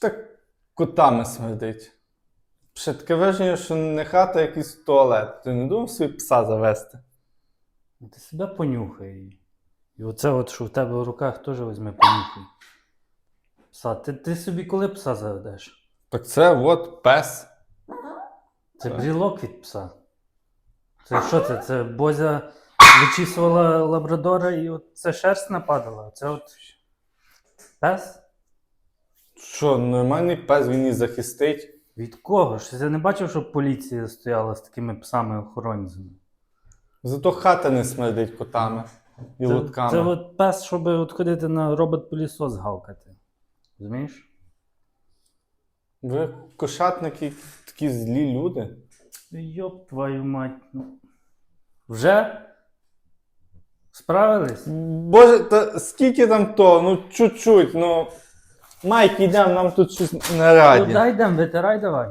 Що так котами смердить? Ще таке враження, що не хата, а якийсь туалет. Ти не думав собі пса завести? Ну, Ти себе понюхай. І оце от, що в тебе в руках теж візьми понюхай. Пса, ти, ти собі коли пса заведеш? Так це от пес. Це Так. брілок від пса. Це що це? Це Бозя вичісувала лабрадора і от це шерсть нападала. Це от пес? Що, нормальний пес, він і захистить. Від кого ж? Я не бачив, щоб поліція стояла з такими псами охоронцями. Зато хата не смердить котами і Це, лутками. це от пес, щоб от ходити на робот-пилісос гавкати. Розумієш? Ви кошатники такі злі люди. Йоп твою мать. Ну. Вже? Справились? Боже, та скільки там то? Ну чуть-чуть, ну. Майк, йдемо, нам тут щось на раді. Куди йдемо, витирай давай.